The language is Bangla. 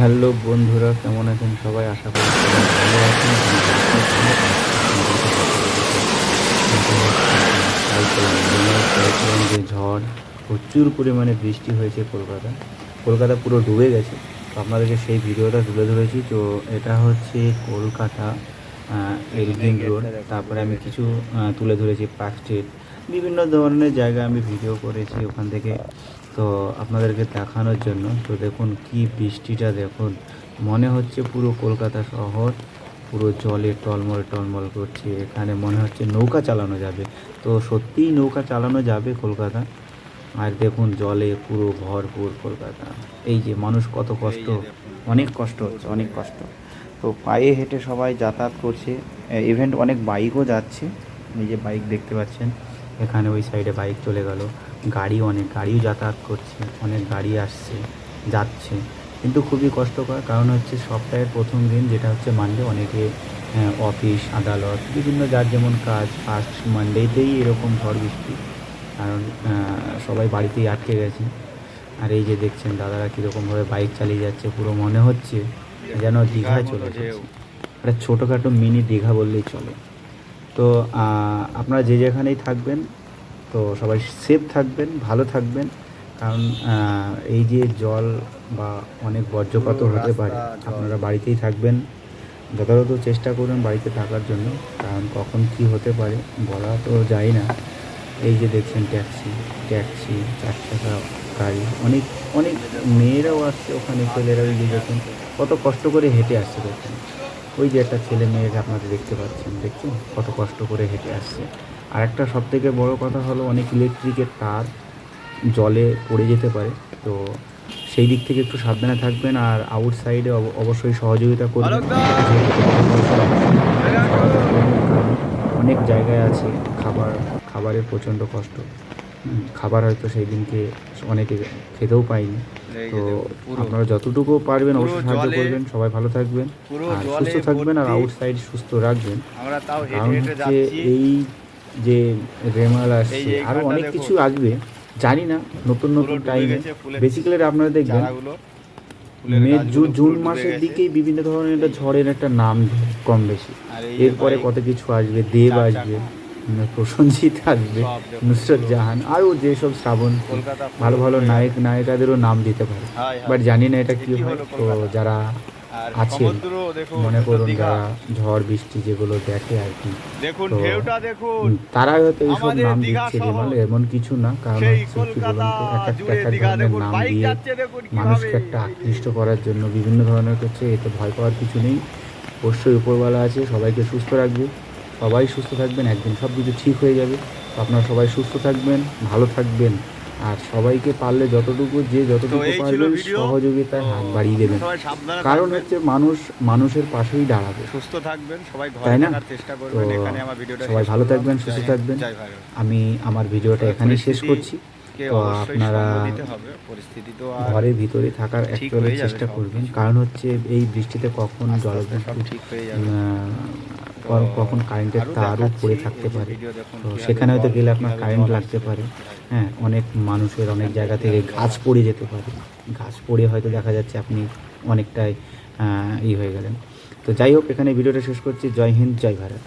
হ্যালো বন্ধুরা, কেমন আছেন সবাই? আশা করি ভালো আছেন। যে ঝড়, প্রচুর পরিমাণে বৃষ্টি হয়েছে কলকাতা। কলকাতা পুরো ডুবে গেছে। তো আপনাদেরকে সেই ভিডিওটা তুলে ধরেছি। তো এটা হচ্ছে কলকাতা এলগিন রোড তারপরে আমি কিছু তুলে ধরেছি পার্ক স্ট্রিট বিভিন্ন ধরনের জায়গা আমি ভিডিও করেছি ওখান থেকে। তো আপনাদেরকে দেখানোর জন্য, তো দেখুন কি বৃষ্টিটা দেখুন। মনে হচ্ছে পুরো কলকাতা শহর, পুরো জলে টলমল টলমল করছে। এখানে মনে হচ্ছে নৌকা চালানো যাবে। তো সত্যিই নৌকা চালানো যাবে কলকাতা? আর দেখুন জলে পুরো ভরপুর কলকাতা। এই যে মানুষ কত কষ্ট, অনেক কষ্ট হচ্ছে, অনেক কষ্ট। তো পায়ে হেঁটে সবাই যাতায়াত করছে। ইভেন্ট অনেক বাইকও যাচ্ছে। এই যে বাইক দেখতে পাচ্ছেন, এখানে ওই সাইডে বাইক চলে গেল। গাড়ি অনেক, গাড়িও যাতায়াত করছে, অনেক গাড়ি আসছে, যাচ্ছে। কিন্তু খুবই কষ্টকর কারণ হচ্ছে সপ্তাহের প্রথম দিন, যেটা হচ্ছে মানডে অনেকে অফিস আদালত, বিভিন্ন যার যেমন কাজ ফার্স্ট মানডেতেই এরকম ঝড় বৃষ্টি। কারণ সবাই বাড়িতেই আটকে গেছে। আর এই যে দেখছেন, দাদারা কীরকমভাবে বাইক চালিয়ে যাচ্ছে, পুরো মনে হচ্ছে। যেন দীঘায় চলে যাচ্ছে একটা ছোটোখাটো মিনি দীঘা বললেই চলে। তো আপনারা যে যেখানেই থাকবেন তো সবাই সেফ থাকবেন ভালো থাকবেন। কারণ এই যে জল বা অনেক বজ্রপাত হতে পারে। আপনারা বাড়িতেই থাকবেন। যথাযথ চেষ্টা করবেন বাড়িতে থাকার জন্য। কারণ কখন কি হতে পারে বলা তো যায় না। এই যে দেখছেন ট্যাক্সি ট্যাক্সি চার চাকা গাড়ি অনেক অনেক মেয়েরাও আসছে ওখানে। ছেলেরা ওই যে দেখুন কত কষ্ট করে হেঁটে আসছে দেখুন। ওই যে একটা ছেলে মেয়েকে আপনারা দেখতে পাচ্ছেন দেখছেন? কত কষ্ট করে হেঁটে আসছে। আর একটা সব থেকে বড়ো কথা হলো অনেক ইলেকট্রিকের তার জলে পড়ে যেতে পারে। তো সেই দিক থেকে একটু সাবধানে থাকবেন আর আউট সাইডে অবশ্যই সহযোগিতা করবেন অনেক জায়গায় আছে খাবার খাবারের প্রচণ্ড কষ্ট। খাবার হয়তো সেই দিনকে অনেকে খেতেও পায়নি। তো আপনারা যতটুকু পারবেন অবশ্যই সাহায্য করবেন সবাই ভালো থাকবেন। আর সুস্থ থাকবেন আর। আউটসাইড সুস্থ রাখবেন। কারণ হচ্ছে এই যে রেমাল আসছে আরও অনেক কিছু আসবে জানি না নতুন নতুন টাইমে বেসিক্যালি আপনারা দেখবেন মে জুন জুন মাসের দিকেই বিভিন্ন ধরনের একটা ঝড়ের একটা নাম কম বেশি এরপরে কত কিছু আসবে দেব আসবে। উম, আসবে নুসরত জাহান আরও যেসব শ্রাবণ ভালো ভালো নায়ক নায়িকাদেরও নাম দিতে পারে। বাট জানি না এটা কি হয়। তো যারা আছে মনে করুন যারা ঝড় বৃষ্টি যেগুলো দেখে আর কি। দেখুন ঢেউটা দেখুন। তারা হয়তো এইসব নাম দিচ্ছে শহর। এমন কিছু না কারণ হচ্ছে কি বলুন এক একটা জুড়ে এক এক দীঘা ধরনের নাম দিয়ে মানুষকে একটা আকৃষ্ট করার জন্য বিভিন্ন ধরনের করছে এতে ভয় পাওয়ার কিছু নেই। অবশ্যই উপরওয়ালা আছে সবাইকে সুস্থ রাখবে। সবাই সুস্থ থাকবেন একদিন সব কিছু ঠিক হয়ে যাবে। আপনারা সবাই সুস্থ থাকবেন ভালো থাকবেন। আর সবাইকে পারলে যতটুকু যে যতটুকু পারবেন সহযোগিতায় হাত বাড়িয়ে দেবেন। কারণ হচ্ছে মানুষ মানুষের পাশেই দাঁড়াবে। সুস্থ থাকবেন সবাই ঘরে তাই না? থাকার চেষ্টা তো করবেন এখানে আমার ভিডিওটা সবাই ভালো থাকবেন সুস্থ থাকবেন। আমি আমার ভিডিওটা এখানেই শেষ করছি। তো আপনারা ঘরের ভিতরে থাকার অ্যাকচুয়ালি চেষ্টা করবেন। কারণ হচ্ছে এই বৃষ্টিতে কখন জলবিদ্যুৎ কখন- কারেন্টের তারও পড়ে থাকতে পারে। তো সেখানে হয়তো গেলে আপনার কারেন্ট লাগতে পারে। হ্যাঁ অনেক মানুষের অনেক জায়গা থেকে গাছ পড়ে যেতে পারে। গাছ পড়ে হয়তো দেখা যাচ্ছে আপনি অনেকটাই ই হয়ে গেলেন। তো যাই হোক এখানে ভিডিওটা শেষ করছি। জয় হিন্দ জয় ভারত।